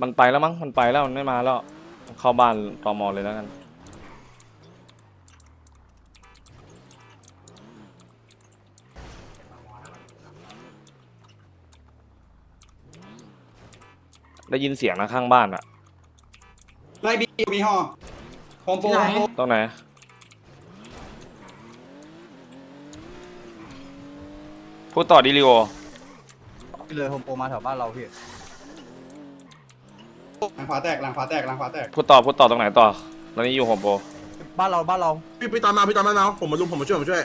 มันไปแล้วมั้ง มันไปแล้วมันไม่มาแล้ว เข้าบ้านตอมอเลยแล้วกัน ได้ยินเสียงนะข้างบ้านอะไล่บีมีห่อโฮมโปรที่ไหน โฮมโปรตรงไหน พูดต่อดิลิโอ เลยโฮมโปรมาแถวบ้านเราพี่ หลังขวาแตกหลังขวาแตกหลังขวาแตกพูดต่อพูดต่อตรงไหนต่อตอนนี้อยู่โฮมโปรบ้านเราบ้านเราพี่พี่ตามมาพี่ตามมาเอาผมมาลุมผมมาช่วยผมช่วย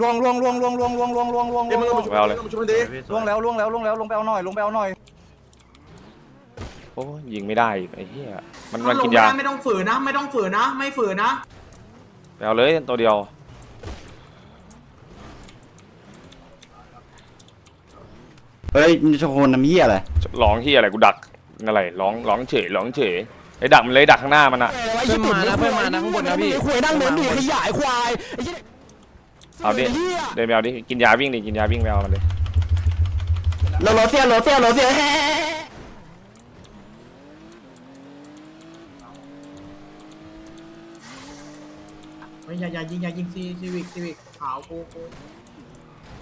ล่วงล่วงล่วงล่วงล่วงล่วงล่วงล่วงล่วงเอ้ยล่วมางลุมมาช่วยมาช่วยมันดีล่วงแล้วล่วงแล้วล่วงแล้วลงไปเอาหน่อยลงไปเอาหน่อยโอ้ยยิงไม่ได้อีกไอ้เหี้ยมันถ้ามันลงกินไม่ยาได้ไม่ต้องฝืนนะ ไม่ต้องฝืนนะ ไม่ฝืนนะไปเอาเลยตัวเดียวเฮ้ยมึงจะโชว์น้ำเหี้ยอะไรร้องที่อะไรกูดัก อะไรร้องร้องเฉยร้องเฉยไอ้ดักมันเลยดักข้างหน้ามันอะเพื่อนมานะเพื่อนมานะข้างบนนะพี่ควายนั่งเหม็นดิขยายควายเอาดิเดินไปเอาดิกินยาวิ่งดิกินยาวิ่งไปเอามันเลยโลโลเซียโลเซียโลเซียแฮ่เฮ้ยอย่าอย่ายิงอย่ายิงซีซีวิกซีวิกขาวกูกู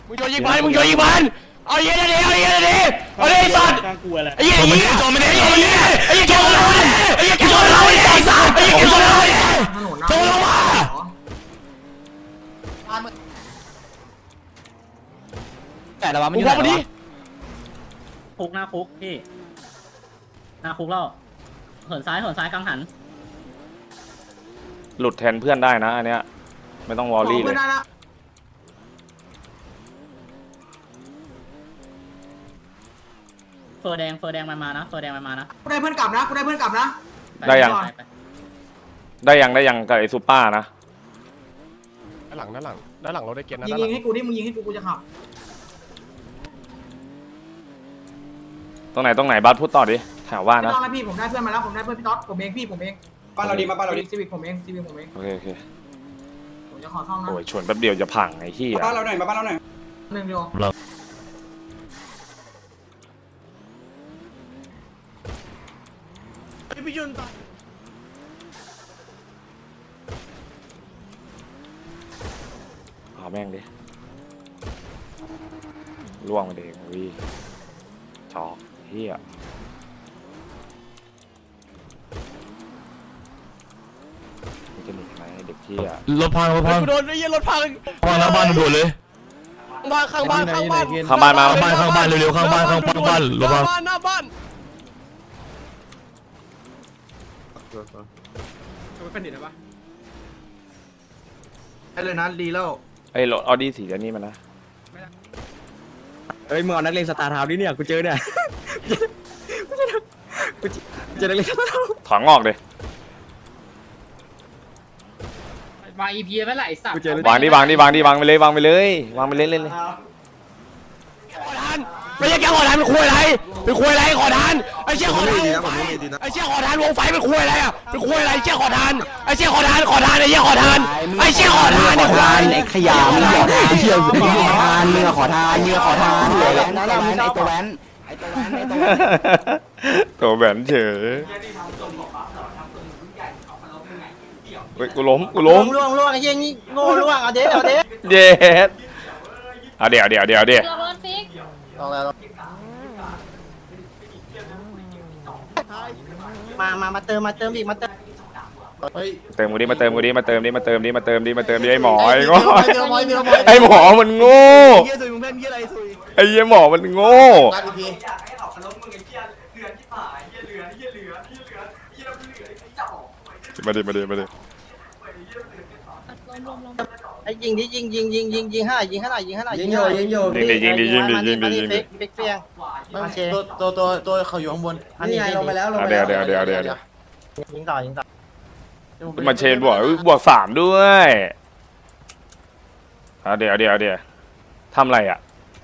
มึงโยนยิงมันมึงโยนยิงมัน เอาเย็นดิเอาเย็นดิเอาดิสัตว์ไอ้เหี้ยไอ้เหี้ยโจมมันดิไอ้เหี้ยไอ้เหี้ยโจมเราดิไอ้เหี้ยโจมเราดิไอ้สัตว์ไอ้เหี้ยโจมเราดิถนนนะโจมลงมาแต่ละวันมันมึองยู่พไหอนมาดิวะคุกหน้าคุกพี่หน้าคุกแล้วเหินซ้ายเหินซ้ายกังหัน หลุดแทนเพื่อนได้นะอันเนี้ยไม่ต้องวอลลี่ขเลพื่ย นได้ละ เฟอร์แดงเฟอร์แดงมันมานะเฟอร์แดงมันมานะกูได้เพื่อนกลับนะกูได้เพื่อนกลับนะ ปได้ยังปปได้ยังได้ยังกับไอ้ซูเปอร์นะ ด้านหลังด้านหลังด้านหลังเราได้เกียร์นะยิงด้านหยิลังงให้กูดิมึงยิงให้กูกูจะขับตรงไหนตรงไหนบัสพูดต่อดิแถวว่าไม่นะ ต้องแล้วพี่ผมได้เพื่อนมาแล้วผมได้เพื่อนพี่ต๊อดผมเองพี่ผมเองบ้านเราดีมาบ้านเราดีซีวิกผมเองซีวิกผมเองโอเคโอเคผมจะขอซ่อมนะโอ้ยชวนแป๊บเดียวจะพังไอ้ที่มาบ้านเราหน่อยมาบ้านเราหน่อยหนึ่งเดียว ยืนตาเอาแม่งดิล่วงไปเองวิชอกเฮียมันจะหนีไหมเด็กเฮียรถพังรถพังกูโดนไอ้เหี้ยรถพังพังหน้าบ้านด่วนเลย บ้านข้างบ้านข้างบ้านข้างบ้านมา ข้างบ้านข้างบ้านเร็วๆข้างบ้านข้างบ้านข้างบ้าน รถพังบ้านหน้าบ้านได้เลยนะดีแล้วไอ้รถออดี้สีอันนี้มันนะเฮ้ยมึงเอานักเลงสตาร์ทาวน์นี่เนี่ยกูเจอเนี่ยกูเจอนักเลงสตาร์ทาวน์ถอนงอกเลย วางอีพีไว้ไหลสัตกูว์เจอวางดิวางดิวางดิวางไปเลยวางไปเลยวางไปเลยเล่นเลย ไม่ใช่แกขอทานเป็นคุยอะไรเป็นคุยอะไรขอทานไอ้เชี่ยขอทานผมไม่ดีนะไอ้เชี่ยขอทานวงไฟเป็นคุยอะไรอะเป็นคุยอะไรไอ้เชี่ยขอทานไอ้เชี่ยขอทานขอทานไอ้เชี่ยขอทานไอ้เชี่ยขอทานขอทานไอ้ขยะมึงขอทานเชี่ยมึงขอทานมึงขอทานมึงขอทานไอ้แว้นไอ้แว้นไอ้ตัวแว้นไอ้ตัวแว้นไอ้ตัวแว้นตัวแบนเฉยเฮ้ยกูล้มกูล้มล่วงล่วงไอ้เหี้ยงี้โง่ล่วงเอาเด็ดเอาเด็ดเย็ดเอาเดี๋ยวเดี๋ยวเดี๋ยวเดี๋ยว ระเบิดฟิกลองแล้วมา มา มาเติม มาเติมอีก มาเติมเฮ้ยเติมกูดิมาเติมกูดิมาเติมดิมาเติมดิมาเติมดิมาเติมดิไอหมอไอ้โง่เดี๋ยวมอยเดี๋ยวมอยไอหมอมันโง่เหี้ยสุยมึงเป็นเหี้ยอะไรสุยไอเหี้ยหมอมันโง่ลาดีพีมาดิมาดิมาดิลมลมลม ไอ้ยิงดิยิงยิงยิงยิงยิงห้ายิงห้าหน่อยยิงห้าหน่อยยิงโยยิงโยยิงดิยิงดิยิงดิยิงดิยิงดิเฟกเฟียงโอเคตัวตัวตัวตัวเขาอยู่ข้างบนอันนี้ลงไปแล้วลงเอาไปเดี๋ยแล้ววเดี๋ยวเดี๋ยวเดี๋ยวเดี๋ยวยิงต่อยิงต่อมาเชนบวกอุ๊ยบวกสามด้วยเอาเดี๋ยวเดี๋ยวเดี๋ยวทำอะไรอะ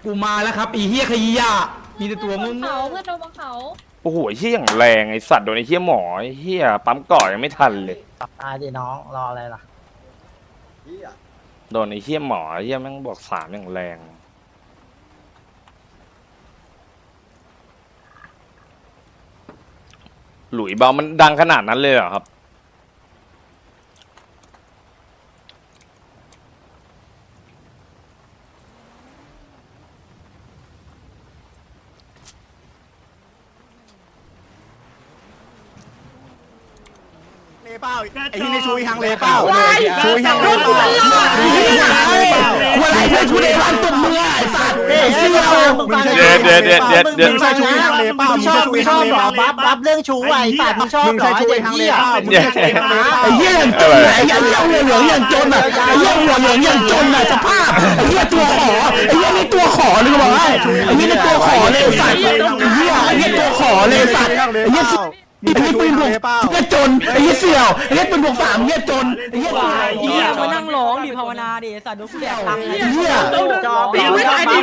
กูมาแล้วครับอีเหี้ยขยี้ยะมีแต่ตัวงงเขาเพื่อนโดนบนเขาโอ้โหไอ้เหี้ยอย่างแรงไอสัตว์โดนไอเหี้ยหมอไอเหี้ยปั๊มก่อยังไม่ทันเลยตายดิน้องรออะไรล่ะ โดนไอ้เหี้ยหมอไอเหี้ยแม่งบวกสามอย่างแรง หลุยเบามันดังขนาดนั้นเลยเหรอครับ เป้าไอ้ที่ในชูฮังเลเป้าชูฮังเลควายเพื่อนชูเดวันตบมือไอ้สัตว์ไอ้เสี่ยวเด็ดเด็ดเด็ดเด็ดเด็ดมึงใช่ชูฮังเลเป้ามึงชอใช่บชูมึงชฮัองบเลเหรอเป้าบัฟบัฟเรื่องชูไอ้สัตว์มึงชอบมึงเหรใช่อชูไอ้ฮังเลเหี้ยเป้ามึงใช่ชูฮังเลเป้าไอ้เหี้ยอย่างจนอะไอ้เหี้ยเหลืองเหลืองอย่างจนอะไอ้เหี้ยหัวเหลืองอย่างจนอะสภาพไอ้เหี้ยตัวขอไอ้เหี้ยนี่ตัวขอเลยกูบอกให้ไอ้เหี้ยนี่ตัวขอเลยสัตว์ไอ้เหี้ยไอ้เหี้ยตัวขอเลยสัตว์ไอ้เหี้ย ไอ้เหี้ยปืนบวกเหี้ยจนไอ้เหี้ยเสี่ยวไอ้เหี้ยปืนบวกสามเหี้ยจนไอ้เหี้ยเฮียมานั่งร้องดิภาวนาดิสัตว์ดูกูแดกตังค์ไอ้เหี้ยชอบเหรอชอบ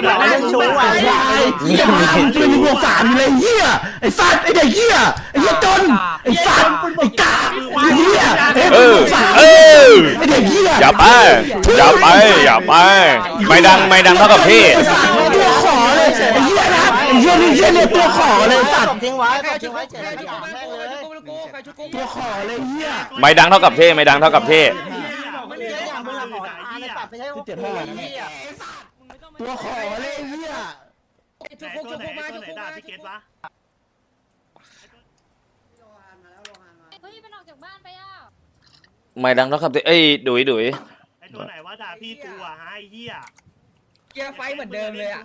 เหรอเรื่องชูไอ้ไอ้ควายเหี้ยมาปืนบวกสามอยู่เลยไอ้เหี้ยไอ้สัตว์ไอ้เด็กเหี้ยไอ้เหี้ยจนไอ้สัตว์ไอ้กาไอ้เหี้ยไอ้เอปืนอบวกสามเออไอ้เด็กเหี้ยอย่าไปอย่าไปอย่าไป ไม่ดังไม่ดังเท่ากับพี่ไอ้สัตว์ตัวขอเลยไอ้เหี้ยนะไอ้ เหี้ยนี่เหี้ยเนี่ยตัวขอเลยสัตว์ทิ้งไว้ทิ้งไว้เฉยๆแม่งเลยตัวขอเลยเหี้ยไม่ดังเท่ากับพี่ไม่ดังเท่ากับพี่มันเยอะอย่างมึงอะขออ่านในปัดไม่ใช่ว่ากูไอ้เหี้ยตัวขอเลยเหี้ยจุกจุกมาจุกมาพี่เกตวะเฮ้ยมันออกจากบ้านไปอะไม่ดังเท่ากับพี่เอ้ยดุยดุยไอตัวไหนว่าด่าพี่ตัวฮะไอ้เหี้ยเกียร์ไฟเหมือนเดิมเลยอะ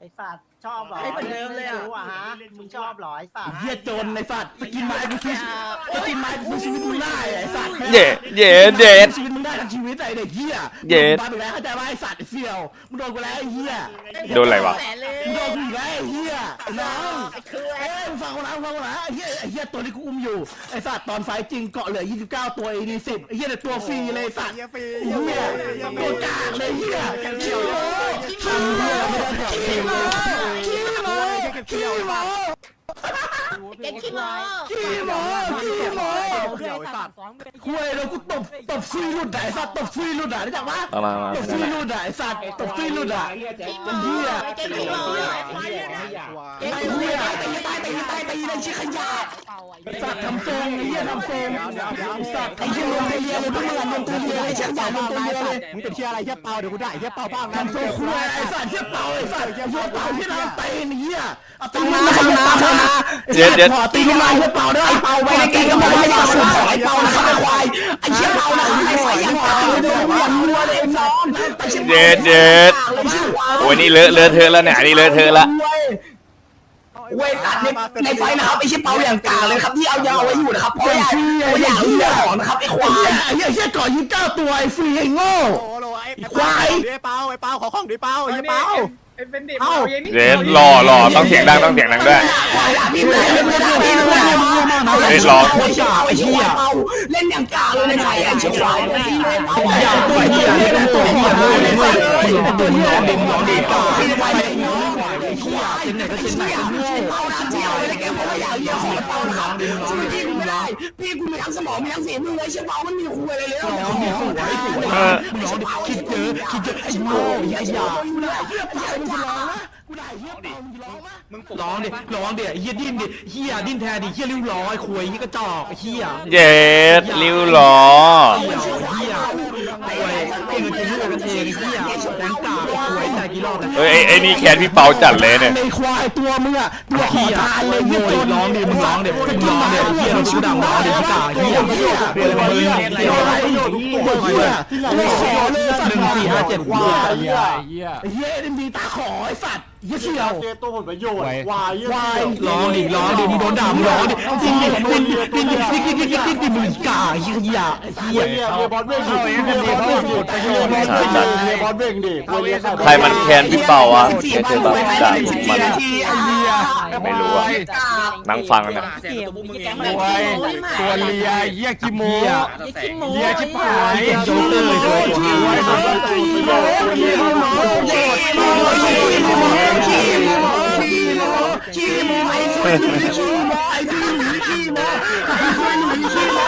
ไอ้เหี้ยไอ้สัตว์ชอบเหรอให้เหมือนเดิมเลยอะ รู้อะฮะมึงชอบเหรอไอ้สัตว์เหี้ยจนไอ้สัตว์ไปกินไม้กูชีไปกินไม้กูชีวิตมึงได้ไอ้สัตว์เย็ดเย็ดเย็ดชีวิตมึงได้ทั้งชีวิตไอ้เด็กเหี้ยเย็ดมึงบ้าไปแล้วเข้าใจว่าไอ้สัตว์ไอ้เสี่ยวมึงโดนกูแล้วไอ้เหี้ย โดนอะไรวะ มึงโดนกูอีกแล้วไอ้เหี้ยไอ้น้องเอ้ยมึงฟังกูนะมึงฟังกูนะไอ้เหี้ยไอ้เหี้ยตัวที่กูอุ้มอยู่ไอ้สัตว์ตอนไฟจริงเกาะเหลือ 29 ตัวเองนี่10ไอ้เหี้ยแต่ตัวฟรีเลยไอ้สัตว์เหี้ยปีไอ้เหี้ยตัวกากเลยเหี้ยขี้โม้ขี้โม้ขี้โม้ขี้โม้ขี้โม้ เด็กขี้โม้ขี้โม้ขี้โม้เพื่อนสัตว์สองเพื่อนคุยแล้วกูตบตบฟรีหลุดอะไอ้สัตว์ตบฟรีหลุดอะรู้จักปะมามามาตบฟรีหลุดอะไอ้สัตว์ตบฟรีหลุดอะไอ้เหี้ยเด็กขี้โม้ไอ้เหี้ยตีตายตีตายตีเลยชี้ขยะไอ้สัตว์ทำทรงไอ้เหี้ยทำทรงไอ้สัตว์ไอ้เหี้ยลงไปเรียเลยพวกมึงลงตัวเรียไอ้เชี่ยใหญ่ลงตัวเรียเลยมึงเป็นเชี่ยอะไรเชี่ยเปาเดี๋ยวกูด่าเชี่ยเปาบ้างนะทำทรงคุยไอ้สัตว์เชี่ยเป่าไอ้สัตว์เชี่ยเป่าที่น้ำตีนไอ้เหี้ยเอาตีมาทำน้ำเถอะนะขอตีขึ้นมาเชี่ยเป่าด้วยไอ้เป่าไว้ในเก่งก็บอกไม่อยากสูบของไอ้เป่านะครับไอ้ควายไอ้เชี่ยเป่านะครับไอ้ไฟยังเป่าเลยอย่างรัวเลยไอ้น้องไอ้เชี่ยเย็ดเย็ดโอ้ยนี่เลอะเลอะเทอะแล้วเนี่ยอันนี้เลอะเทอะละเว้ยตัดในในไฟนะครับไอ้เชี่ยเปาอย่างกาเลยครับที่เอายาวไว้อยู่นะครับเพราะอยากเพราะอยากเลือของนะครับไอ้ควายไอ้เหี้ยเชี่ยก่อยิงเก้าตัวไอ้ฟรีไอ้โง่โอ้โหไอ้ควายไอ้เปาไอ้เปาขอของดิเปาไอ้เปา เป็นเด็กเอ้าเย็ดรอรอต้องเสียงดังต้องเสียงดังด้วย พี่ไม่ได้ไม่ได้พี่ไม่ได้เฮ้ยร้องไอ้เชี่ยไอ้เชี่ยเล่นอย่างกาเลยในไทยไอ้เชี่ยควายอย่าตัวเหี้ยเล่นตัวเหี้ยเลยตัวเหี้ยเด็กน้องเด็กกาไอ้ควายไอ้เหี้ยเจนไหนก็เจนไหนก็โง่เปาน้ำเที่ยวเลยแกบอกว่าอยากเยี่ยของเปาน้องเด็กน้องเด็กไม่ได้ พี่กูมีทั้งสมองมีทั้งเสียงมึงเลยเชี่ยเปามันมีคุยอะไรเลยน้องมีคุยไอ้คุยน้องเด็กคิดเยอะคิดเยอะไอ้โง่ไอ้เหี้ยกูได้เหี้ยเหี้ยมึงร้องนะกูได้เหี้ยเปามึงร้องมั้ยร้องดิร้องดิเฮียดิ้นดิเฮียดิ้นแทนดิเฮียริ้วร้อยคุยเฮียกระจอกเฮียเย็ดริ้วล้อเฮียเฮียคุยเองกินเลือดกันเองเฮียแตงกา คุยแต่กี่รอบแล้วเอ้ยไอ้ไอ้นี่แคนพี่เปาจัดเลยเนี่ย ในควายตัวมึงอะตัวขอทานเลยเฮียตัวร้องดิมึงร้องดิมึงร้องดิเฮียเราชูดังร้องดิกาเฮียเฮียเฮียมึงเฮียอะไรตัวเฮียตัวขอเลยหนึ่งสี่ห้าเจ็ดควายเฮียเฮียเอ็มดีตาขอไอ้สัตว์เฮียเสี่ยวเชี่ยตัวผลประโยชน์ควายควายร้องดิร้องดิมึงโดนด่ามึงร้องดิดิ้นดิดิ้นดิดิ้นดิดิ้นดิดิ้นดิดิ้นดิมึงกาเฮียเฮียเฮียเฮียเฮียบอลเว่งดิเฮียบอลเว่งดิเฮียบอลเว่งดิเฮียบอลเว่งดิเฮียใครมันแคนพี่เปาวะแค่เธอแบบด่าผมมันไม่รู้อะนั่งฟังนะเกี่ยวมึงแก๊งอะไรตัวเลียเฮียกิโมเฮียขี้โม้เฮียชิบหายเฮียโจ๊กเลยโจ๊กเลยขี้โมขี้โมขี้โมขี้โมขี้โมขี้โมไอ้คนขี้โมไอ้พี่ขี้โมไอ้คนขี้โม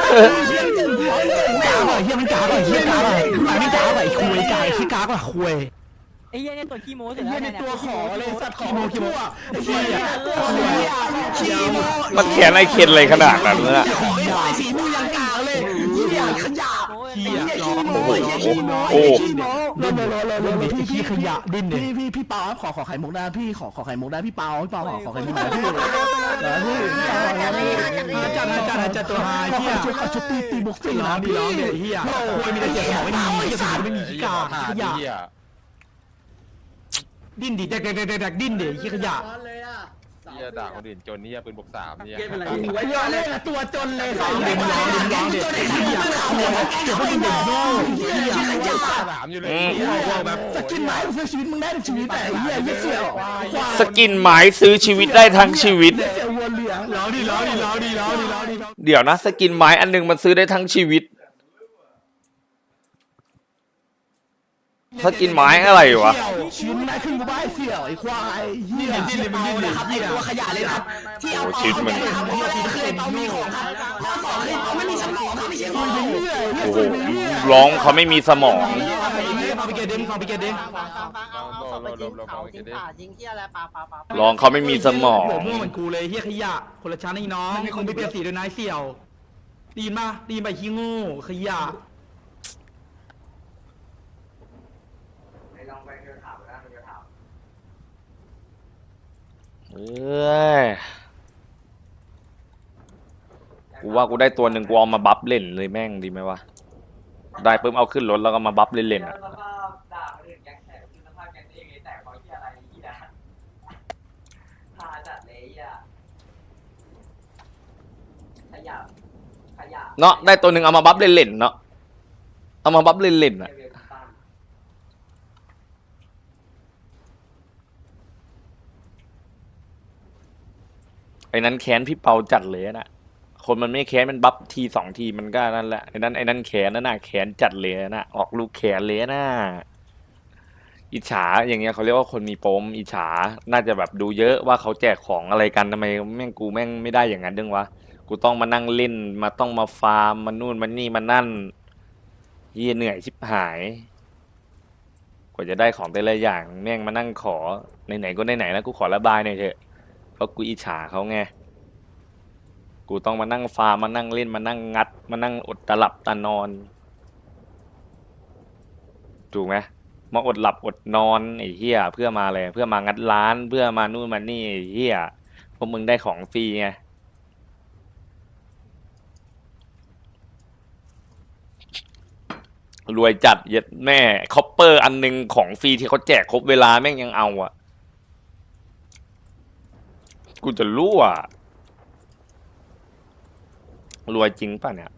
กาบ่เฮียมันกาบ่เฮียกาบ่มันไม่กาบ่ไอ้คุยกาไอ้ขี้กาบ่คุย ไอ้เหี้ยเนี่ยตัวขี้โม้สุดไอ้แล้วเหี้ยในเนี่ยตัวขอเลยสัตว์ขอโมขี้โมไอ้เหี้ยตัวขอขี้โมมันแขนไอ้เคนอะไรขนาดนั้นน่ะขอไอ้ควายสีมือยังกากเลยเหี้ยขยะเหี้ยขี้โมโอ้โหขี้โมโอ้โหขี้โมเล่นเลยเลยเลยพี่พี่ขยะดิ้นพี่พี่พี่เปาขอขอไข่มุกได้พี่ขอขอไข่มุกได้พี่เปาพี่เปาขอขอไข่มุกได้พี่เออพี่จัดจัดจัดตัวหายเหี้ยขอชุดตีตีบุกสี่ร้องดีร้องเดี๋ยวเหี้ยโอ้ยมีแต่เสียงสมองไม่มีเหี้ยสมองไม่มีขี้กากขยะ ดิ้นดิแดกแดกแดกแดกดิ้นดิขี้ขยะเฮียด่าคนอื่นจนนี่ปืนบกสามเนี่ยไว้เยอะเลยตัวจนเลยร้องดิร้องดิร้องดิขี้ขยะเดี๋ยวพวกมึงเด็กโง่ขี้ขยะสามอยู่เลยอืมแบบสกินไม้ซื้อชีวิตมึงได้ในชีวิตแต่เหี้ยยิ่งเสี่ยวสกินไม้ซื้อชีวิตได้ทั้งชีวิตเสี่ยววัวเหลืองร้องดิร้องดิร้องดิร้องดิร้องดิเดี๋ยวนะสกินไม้อันหนึงมันซื้อได้ทั้งชีวิตสกิน สกินไม้อะไรวะชีวิตมึงได้ครึ่งกูบ้าเสี่ยวไอ้ควายเหี้ยดิ้นเลยมึงดิ้นเลยครับไอ้ตัวขยะเลยครับที่เอาโอ้ชีวิตมึงเคยเปามีของครับขอให้เปาไม่มีสมองครับไม่ใช่ของเรื่อยโอ้โหร้องเขาไม่มีสมองฟังไปเกดิ้งฟังไปเกดิ้งฟังฟังฟังเอาเอาศพไปทิ้งเขาทิ้งป่าทิ้งที่อะไรป่าป่าป่าร้องเขาไม่มีสมองหัวม่วงเหมือนกูเลยเฮียขยะคนละชั้นไอ้น้องคงไปเปลี่ยนสีด้วยนายเสี่ยวดีนมาดีนไปขี้งูขยะ เอ้ยกูว่ากูได้ตัวหนึ่งกูเอามาบัฟเล่นเลยแม่งดีไหมวะ ได้ปุ๊บเอาขึ้นรถแล้วก็มาบัฟเล่นๆอะสภาพด่าคนอื่นแก๊งแตกคือสภาพแก๊งตัวเองไงแตกเพราะที่อะไรที่นะพาจัดเลยอะขยะขยะเนาะได้ตัวหนึ่งเอามาบัฟเล่นๆเนาะ เอามาบัฟเล่นๆอะ เวลตัน ไอ้นั้นแค้นพี่เปาจัดเลยนะคนมันไม่แค้นมันบัฟทีสองทีมันก็นั่นแหละไอ้นั้นไอ้นั้นแค้นนั่นน่ะแค้นจัดเลยนะออกลูกแค้นเลยนะอิจฉาอย่างเงี้ยเขาเรียกว่าคนมีปมอิจฉาน่าจะแบบดูเยอะว่าเขาแจกของอะไรกันทำไมแม่งกูแม่งไม่ได้อย่างนั้นดึงวะกูต้องมานั่งเล่นมาต้องมาฟาร์มมานู่นมานี่มานั่นเฮียเหนื่อยชิบหาย กว่าจะได้ของแต่ละอย่าง แม่งมานั่งขอไหนๆก็ไหนๆแล้วกูขอระบายหน่อยเถอะ เพราะกูอิจฉาเขาไง กูต้องมานั่งฟาร์มมานั่งเล่นมานั่งงัด มานั่งอดตาหลับตานอน ถูกไหมมาอดหลับอดนอนไอ้เหี้ยเพื่อมาอะไรเพื่อมางัดร้านเพื่อมานู่นมานี่ไอ้เหี้ยพวกมึงได้ของฟรีไงรวยจัดเย็ดแม่คอปเปอร์อันหนึงของฟรีที่เขาแจกครบเวลาแม่งยังเอาอะ กูจะรั่วรวยจริงป่ะเนี่ย